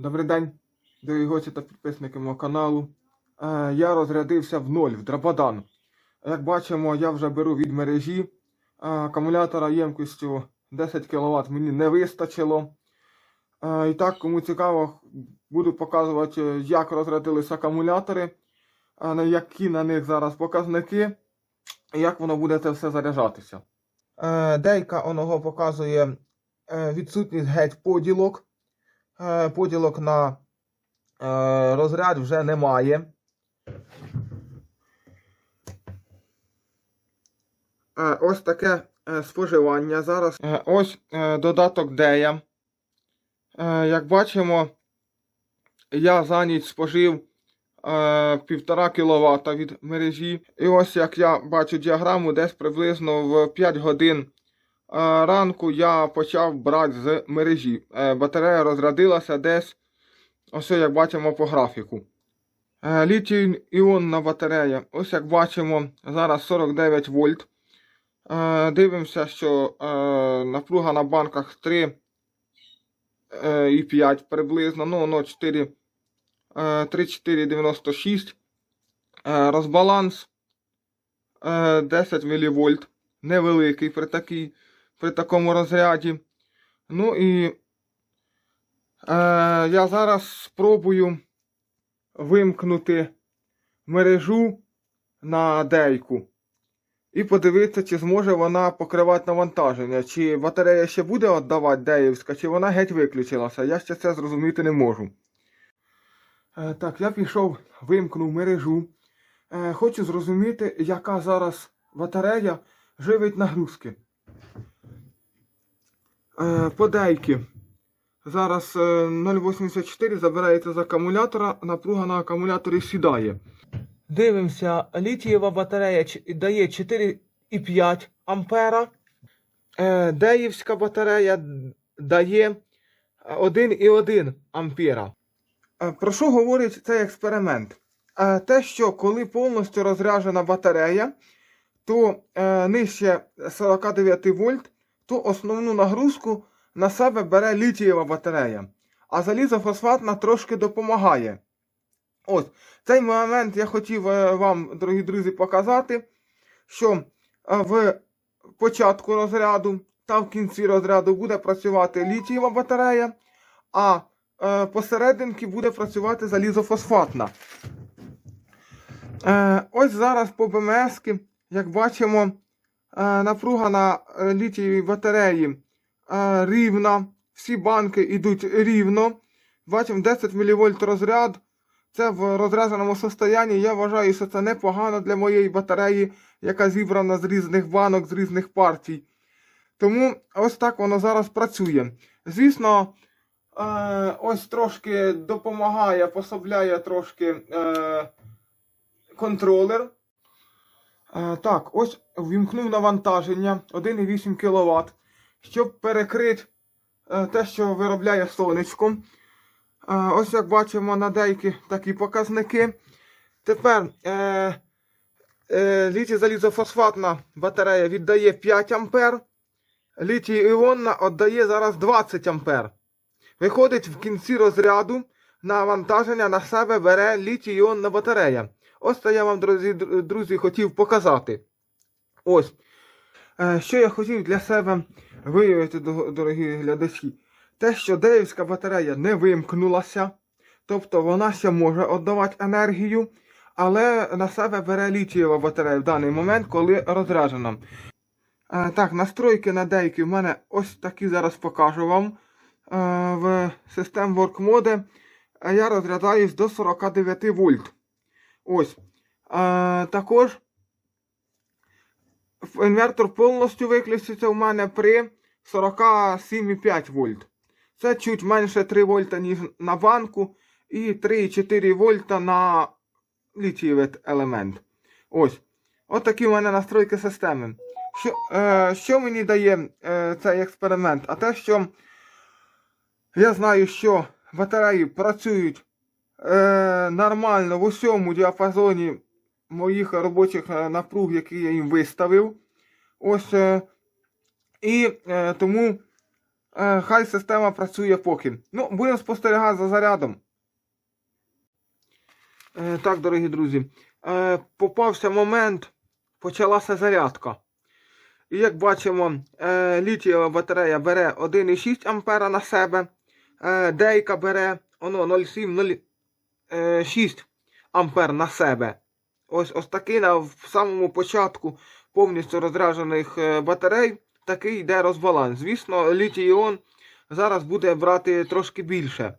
Добрий день, дорогі гості та підписники мого каналу. Е, я розрядився в ноль в Драбадан. Як бачимо, я вже беру від мережі. Е, акумулятора ємкістю 10 кВт мені не вистачило. Е, і так, кому цікаво, буду показувати, як розрядились акумулятори, е, які на них зараз показники, і як воно буде це все заряджатися. Е, Дейка оного показує е, відсутність геть поділок. Е, поділок на е, розряд вже немає. Е, ось таке споживання зараз. Ось додаток Дея. Як бачимо, я за ніч спожив е, півтора кВт від мережі. І ось як я бачу діаграму, десь приблизно в 5 годин ранку я почав брати з мережі. Е, батарея розрядилася десь, ось як бачимо по графіку. Е, літій іонна батарея. Ось як бачимо, зараз 49 вольт. Е, дивимося, що напруга на банках 3 е, і 5 приблизно, ну, воно 4, е, 3,496. Е, розбаланс е, 10 мВ. Невеликий при, такій, при такому розряді. Ну і е, я зараз спробую вимкнути мережу на дейку. І подивитися, чи зможе вона покривати навантаження, чи батарея ще буде віддавати деївська, чи вона геть виключилася. Я ще це зрозуміти не можу. Е, так, я пішов, вимкнув мережу. Е, хочу зрозуміти, яка зараз батарея живить нагрузки. Е, подейки. Зараз е, 0,84 забирається з акумулятора, напруга на акумуляторі сідає. Дивимося, літієва батарея дає 4,5 ампера. Е, Деївська батарея дає 1,1 ампера. Е, Про що говорить цей експеримент? Е, Те, що коли повністю розряджена батарея, то е, нижче 49 вольт, то основну нагрузку на себе бере літієва батарея. А залізофосфатна трошки допомагає. Ось, цей момент я хотів е, вам, дорогі друзі, показати, що е, в початку розряду та в кінці розряду буде працювати літієва батарея, а е, посерединки буде працювати залізофосфатна. Ось зараз по БМС, як бачимо, напруга на е, літієвій батареї е, рівна. Всі банки йдуть рівно. Бачимо 10 мВ розряд. Це в розрядженому состоянні. Я вважаю, що це непогано для моєї батареї, яка зібрана з різних банок, з різних партій. Тому ось так воно зараз працює. Звісно, е, ось трошки допомагає, пособляє трошки е, контролер. Е, так, ось ввімкнув навантаження 1,8 кВт, щоб перекрити е, те, що виробляє сонечко. Е, ось як бачимо на деякі такі показники. Тепер е, е, літій залізофосфатна батарея віддає 5 А, літій іонна віддає зараз 20 А. Виходить в кінці розряду навантаження на себе бере літій іонна батарея. Ось це я вам, друзі, друзі, хотів показати. Ось. Е, що я хотів для себе виявити, дорогі глядачі. Те, що деївська батарея не вимкнулася, тобто вона ще може віддавати енергію, але на себе бере літієва батарея в даний момент, коли розряджена. Е, так, настройки на деякі в мене ось такі зараз покажу вам. Е, в System Work Mode я розряджаюсь до 49 вольт. Ось. Е, також інвертор повністю виключиться у мене при 47,5 вольт. Це чуть менше 3 вольта, ніж на банку, і 3,4 вольта на літієвий елемент. Ось. От такі в мене настройки системи. Що, е, що мені дає е, цей експеримент? А те, що я знаю, що батареї працюють е, нормально в усьому діапазоні моїх робочих е, напруг, які я їм виставив. Ось, е, І е, тому е, хай система працює поки. Ну, Будемо спостерігати за зарядом. Е, Так, дорогі друзі, е, попався момент, почалася зарядка. І як бачимо, е, літієва батарея бере 1,6 А на себе, е, дейка бере 0,7 Е, 6 ампер на себе. Ось ось такий на в самому початку повністю розряджених е, батарей такий йде розбаланс. Звісно, літій-іон зараз буде брати трошки більше.